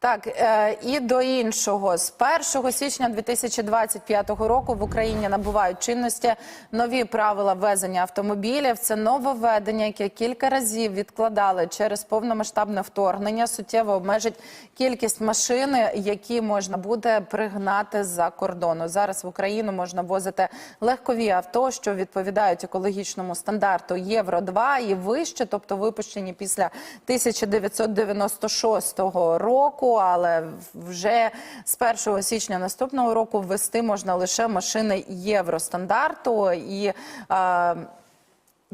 Так, е, і до іншого з 1 січня 2025 року в Україні набувають чинності нові правила ввезення автомобілів. Це нововведення, яке кілька разів відкладали через повномасштабне вторгнення. Суттєво обмежить кількість машин, які можна буде пригнати з-за кордону. Зараз в Україну можна возити легкові авто, що відповідають екологічному стандарту Євро 2 і вище, тобто випущені після 1996 року. Але вже з 1 січня наступного року ввести можна лише машини євростандарту і. е,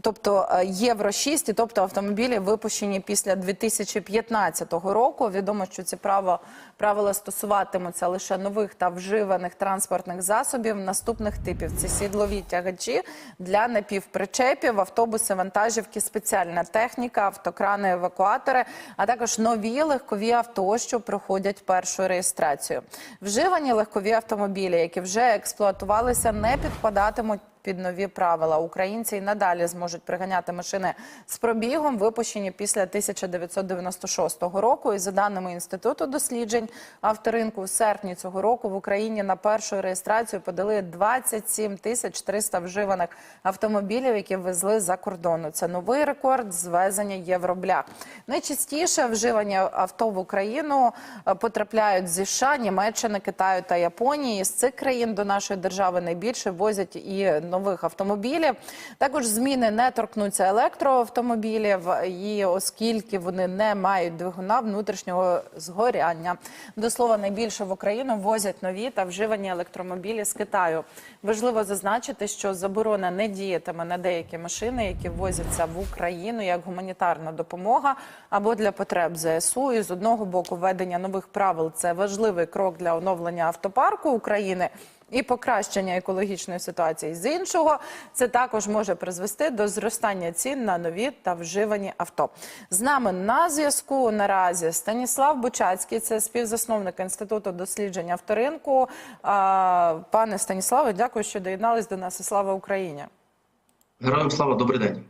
Тобто е, Євро 6, і тобто автомобілі випущені після 2015 року. Відомо, що ці право, правила стосуватимуться лише нових та вживаних транспортних засобів наступних типів: це сідлові тягачі для напівпричепів, автобуси, вантажівки, спеціальна техніка, автокрани, евакуатори, а також нові легкові авто, що проходять першу реєстрацію. Вживані легкові автомобілі, які вже експлуатувалися, не підпадатимуть під нові правила. Українці й надалі зможуть приганяти машини з пробігом, випущені після 1996 року. І за даними інституту досліджень авторинку, в серпні цього року в Україні на першу реєстрацію подали 27 тисяч 300 вживаних автомобілів, які везли за кордону. Це новий рекорд звезення євроблях. Найчастіше вживані авто в Україну е, потрапляють зі США, Німеччини, Китаю та Японії. З цих країн до нашої держави найбільше возять і нових автомобілів. Також зміни не торкнуться електроавтомобілів, і оскільки вони не мають двигуна внутрішнього згоряння. До слова, найбільше в Україну возять нові та вживані електромобілі з Китаю. Важливо зазначити, що заборона не діятиме на деякі машини, які ввозяться в Україну як гуманітарна допомога або для потреб ЗСУ. І з одного боку, введення нових правил це важливий крок для оновлення автопарку України. І покращення екологічної ситуації з іншого це також може призвести до зростання цін на нові та вживані авто. З нами на зв'язку наразі Станіслав Бучацький, це співзасновник інституту досліджень авторинку. Пане Станіславе, дякую, що доєднались до нас. І слава Україні. Героям слава, добрий день.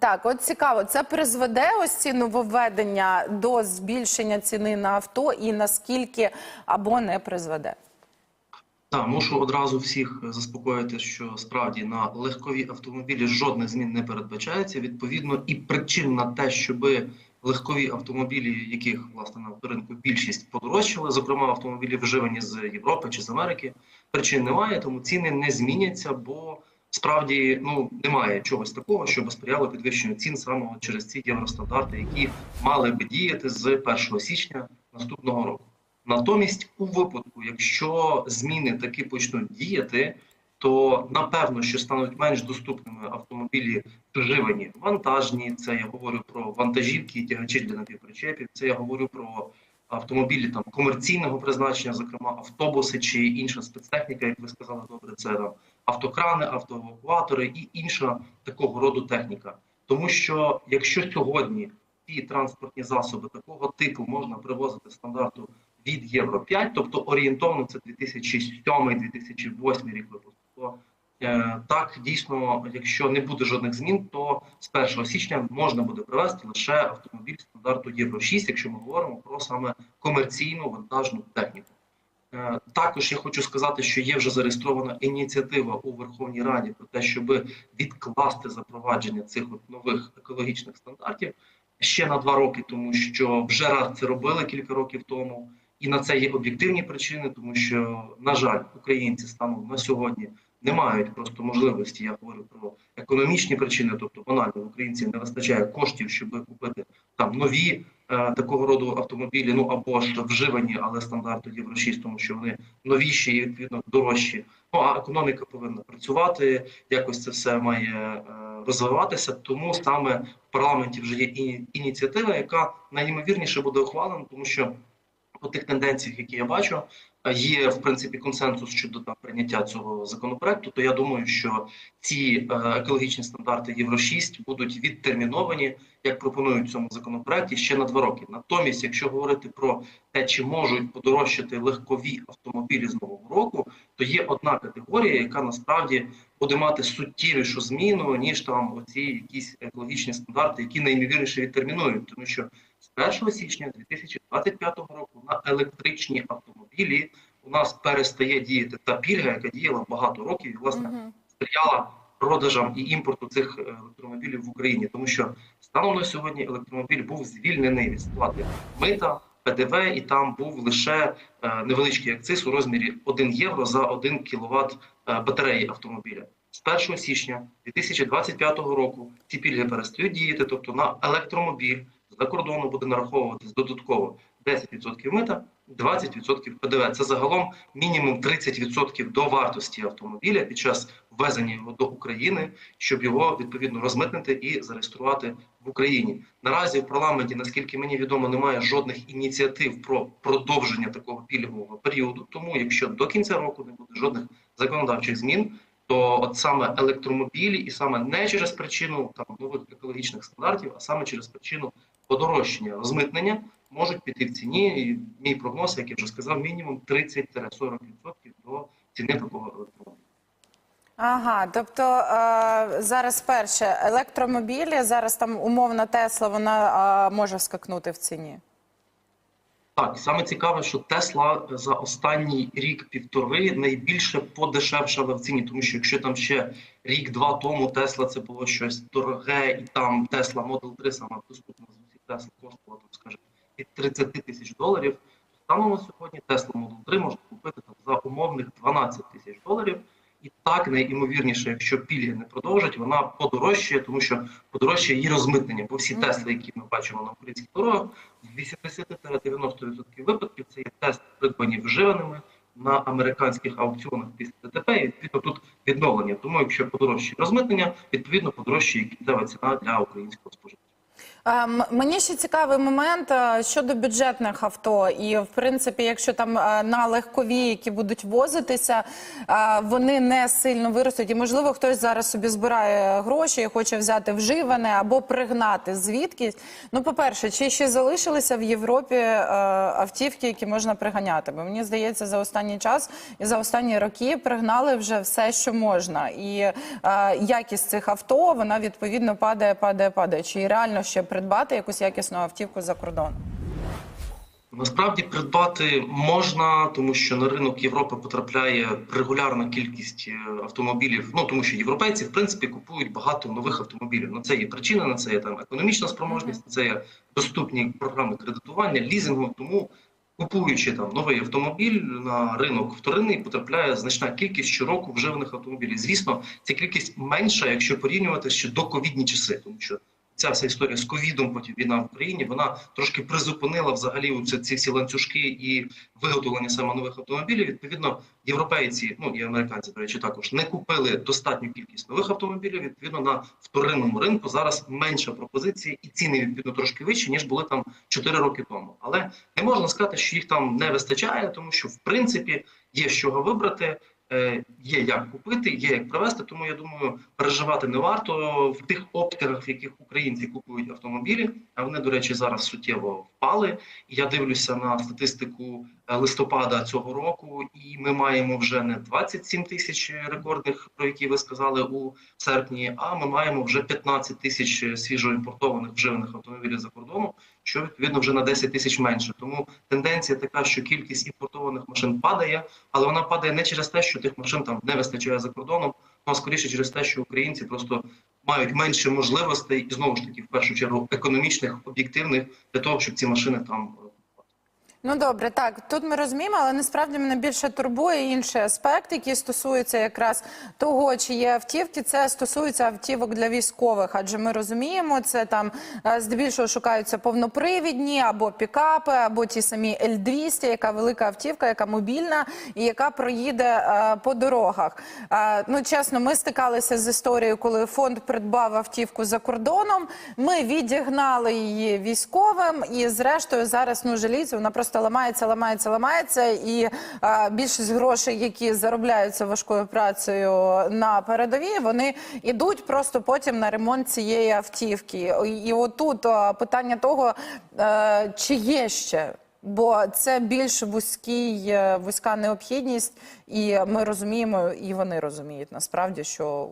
Так, от цікаво, це призведе ось ці нововведення до збільшення ціни на авто, і наскільки або не призведе. Так, мушу одразу всіх заспокоїти, що справді на легкові автомобілі жодних змін не передбачається. Відповідно, і причин на те, щоб легкові автомобілі, яких власне на ринку більшість подорожчали, зокрема автомобілі вживані з Європи чи з Америки, причин немає, тому ціни не зміняться, бо справді ну немає чогось такого, що сприяло підвищенню цін саме через ці євростандарти, які мали би діяти з 1 січня наступного року. Натомість, у випадку, якщо зміни таки почнуть діяти, то напевно, що стануть менш доступними автомобілі вживані вантажні. Це я говорю про вантажівки, і тягачі для напівпричепів. Це я говорю про автомобілі там комерційного призначення, зокрема автобуси чи інша спецтехніка, як ви сказали, добре, це там автокрани, автоевакуатори і інша такого роду техніка. Тому що якщо сьогодні ці транспортні засоби такого типу можна привозити стандарту від Євро 5, тобто орієнтовно це 2007-2008 рік випуску. То, е, так дійсно, якщо не буде жодних змін, то з 1 січня можна буде привезти лише автомобіль стандарту Євро 6, якщо ми говоримо про саме комерційну вантажну техніку. Е, Також я хочу сказати, що є вже зареєстрована ініціатива у Верховній Раді про те, щоб відкласти запровадження цих от нових екологічних стандартів ще на два роки, тому що вже раз це робили кілька років тому, і на це є об'єктивні причини, тому що, на жаль, українці станом на сьогодні не мають просто можливості. Я говорю про економічні причини, тобто банально в українців не вистачає коштів, щоб купити там нові е, такого роду автомобілі, ну або ж вживані, але стандарту Євро 6, тому що вони новіші і відповідно дорожчі. Ну а економіка повинна працювати. Якось це все має е, розвиватися. Тому саме в парламенті вже є ініціатива, яка найімовірніше буде ухвалена, тому що по тих тенденціях, які я бачу, е, є в принципі консенсус щодо там прийняття цього законопроекту. То я думаю, що ці е, екологічні стандарти Євро 6 будуть відтерміновані, як пропонують в цьому законопроекті, ще на два роки. Натомість, якщо говорити про те, чи можуть подорожчати легкові автомобілі з нового року, то є одна категорія, яка насправді буде мати суттєвішу зміну ніж там оці якісь екологічні стандарти, які найімовірніше відтермінують, тому що з 1 січня 2025 року на електричні автомобілі у нас перестає діяти та пільга, яка діяла багато років, і власне сприяла продажам і імпорту цих е, електромобілів в Україні, тому що станом на сьогодні електромобіль був звільнений від сплати мита, ПДВ, і там був лише е, невеличкий акциз у розмірі 1 євро за 1 кВт батареї автомобіля. З 1 січня 2025 року ці пільги перестають діяти, тобто на електромобіль за кордону буде нараховуватись додатково 10% мита, 20% ПДВ. Це загалом мінімум 30% до вартості автомобіля під час ввезення його до України, щоб його відповідно розмитнити і зареєструвати в Україні. Наразі в парламенті, наскільки мені відомо, немає жодних ініціатив про продовження такого пільгового періоду. Тому, якщо до кінця року не буде жодних законодавчих змін, то от саме електромобілі, і саме не через причину там нових екологічних стандартів, а саме через причину подорожчання розмитнення можуть піти в ціні. І мій прогноз, як я вже сказав, мінімум 30-40% до ціни такого електромобіля. Ага, тобто е, зараз перше електромобілі, зараз там умовна Тесла, вона е, може вскакнути в ціні. Так, саме цікаве, що Тесла за останній рік-півтори найбільше подешевшала в ціні, тому що якщо там ще рік-два тому Тесла це було щось дороге, і там Тесла Model 3, саме доступна Тесла, коштувала, там, скажімо, від 30 тисяч доларів. Станом на сьогодні Tesla Model 3 можна купити там, за умовних 12 тисяч доларів. І так найімовірніше, якщо пільги не продовжать, вона подорожчає, тому що подорожчає її розмитнення. Бо всі. Тесли, які ми бачимо на українських дорогах, в 80-90% випадків це є тест придбані вживаними на американських аукціонах після ДТП. І відповідно тут відновлення. Тому якщо подорожчає розмитнення, відповідно подорожчає кінцева ціна для українського споживача. Е, Мені ще цікавий момент е, щодо бюджетних авто, і в принципі, якщо там е, на легкові, які будуть возитися, вони не сильно виростуть. І можливо, хтось зараз собі збирає гроші і хоче взяти вживане або пригнати звідкись. Ну, по-перше, чи ще залишилися в Європі автівки, які можна приганяти? Бо мені здається, за останній час і за останні роки пригнали вже все, що можна, і якість цих авто вона відповідно падає, падає, падає. Чи реально ще придбати якусь якісну автівку за кордон? Насправді придбати можна, тому що на ринок Європи потрапляє регулярна кількість е, автомобілів. Ну тому що європейці в принципі купують багато нових автомобілів. На це є причина, на це є там економічна спроможність, на це є доступні програми кредитування, лізингу. Тому купуючи там новий автомобіль на ринок вторинний, потрапляє значна кількість щороку вживаних автомобілів. Звісно, ця кількість менша, якщо порівнювати ще до ковідні часи, тому що ця вся історія з ковідом, потім війна в Україні, вона трошки призупинила взагалі ці всі ланцюжки і виготовлення саме нових автомобілів. Відповідно, європейці, ну і американці, до речі, також не купили достатню кількість нових автомобілів. Відповідно, на вторинному ринку зараз менша пропозиція, і ціни відповідно трошки вищі ніж були там 4 роки тому. Але не можна сказати, що їх там не вистачає, тому що в принципі є з чого вибрати. Е, Є як купити, є як привезти, тому я думаю, переживати не варто в тих обсягах, в яких українці купують автомобілі. А вони, до речі, зараз суттєво впали. Я дивлюся на статистику е, листопада цього року, і ми маємо вже не 27 тисяч рекордних, про які ви сказали у серпні, а ми маємо вже 15 тисяч свіжоімпортованих вживаних автомобілів за кордону, що відповідно вже на 10 тисяч менше. Тому тенденція така, що кількість імпортованих машин падає, але вона падає не через те, що тих машин там не вистачає за кордоном, а скоріше через те, що українці просто мають менше можливостей і знову ж таки в першу чергу економічних, об'єктивних для того, щоб ці машини там е, Ну добре, так тут ми розуміємо, але насправді мене більше турбує інший аспект, який стосується якраз того, чи є автівки. Це стосується автівок для військових, адже ми розуміємо, це там е, здебільшого шукаються повнопривідні або пікапи, або ті самі L200, яка велика автівка, яка мобільна і яка проїде е, по дорогах. Е, ну чесно, ми стикалися з історією, коли фонд придбав автівку за кордоном. Ми відігнали її військовим, і зрештою зараз ну жаліться, вона просто ламається, ламається, ламається. І е, більшість грошей, які заробляються важкою працею на передовій, вони йдуть просто потім на ремонт цієї автівки. І, отут е, питання того, е, чи є ще. Бо це більш вузький, е, вузька необхідність, і ми розуміємо, і вони розуміють насправді, що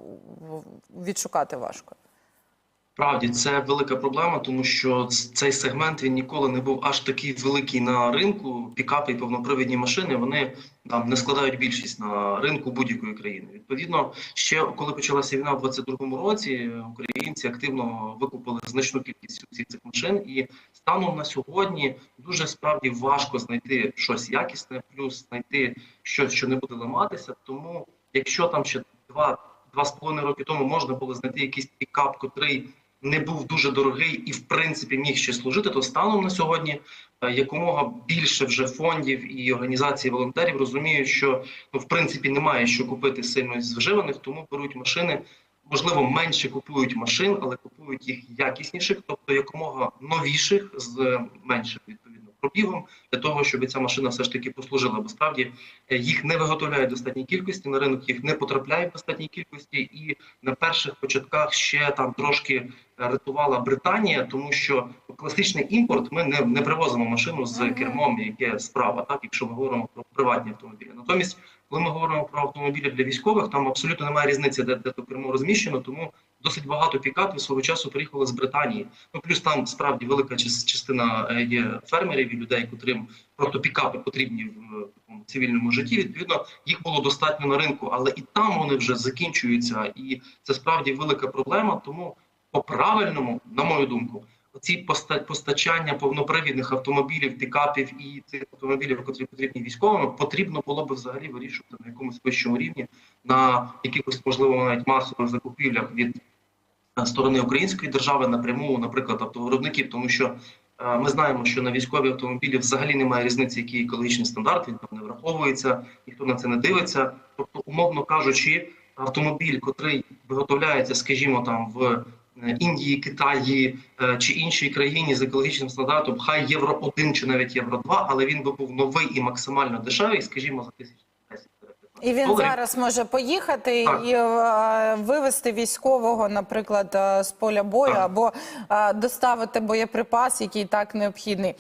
відшукати важко. Справді це велика проблема, тому що цей сегмент він ніколи не був аж такий великий на ринку. Пікапи і повнопривідні машини вони там не складають більшість на ринку будь-якої країни. Відповідно, ще коли почалася війна в 22-му році, українці активно викупили значну кількість усіх цих машин, і станом на сьогодні дуже справді важко знайти щось якісне, плюс знайти щось, що не буде ламатися. Тому, якщо там ще два два з половиною роки тому можна було знайти якийсь пікап, котрий не був дуже дорогий і в принципі міг ще служити, то станом на сьогодні е, якомога більше вже фондів і організацій волонтерів розуміють, що ну в принципі немає що купити сильно з вживаних, тому беруть машини. Можливо, менше купують машин, але купують їх якісніших, тобто якомога новіших з е, відповідно пробігом, для того, щоб ця машина все ж таки послужила. Бо справді е, їх не виготовляють в достатній кількості на ринок, їх не потрапляють в достатній кількості, і на перших початках ще там трошки е, рятувала Британія, тому що класичний імпорт ми не, не привозимо машину з кермом, яке справа, так якщо ми говоримо про приватні автомобілі. Натомість, коли ми говоримо про автомобілі для військових, там абсолютно немає різниці, де, де то кермо розміщено, тому досить багато пікапів свого часу приїхали з Британії. Ну плюс там справді велика частина е, є фермерів і людей, котрим просто пікапи потрібні в такому цивільному житті. Відповідно, їх було достатньо на ринку, але і там вони вже закінчуються, і це справді велика проблема. Тому по правильному, на мою думку, ці поста- постачання повнопривідних автомобілів, пікапів і цих автомобілів, які потрібні військовим, потрібно було би взагалі вирішувати на якомусь вищому рівні, на якихось можливо навіть масових закупівлях від сторони української держави напряму, наприклад, автовиробників, тому що е, ми знаємо, що на військові автомобілі взагалі немає різниці, який екологічний стандарт, він там не враховується, ніхто на це не дивиться. Тобто, умовно кажучи, автомобіль, котрий виготовляється, скажімо, там в е, Індії, Китаї е, чи іншій країні з екологічним стандартом, хай євро 1 чи навіть євро 2, але він би був новий і максимально дешевий, скажімо, за тисяч 10 І він доларів. зараз може поїхати Так. і а, вивезти військового, наприклад, е, з поля бою Так. або а, доставити боєприпас, який так необхідний.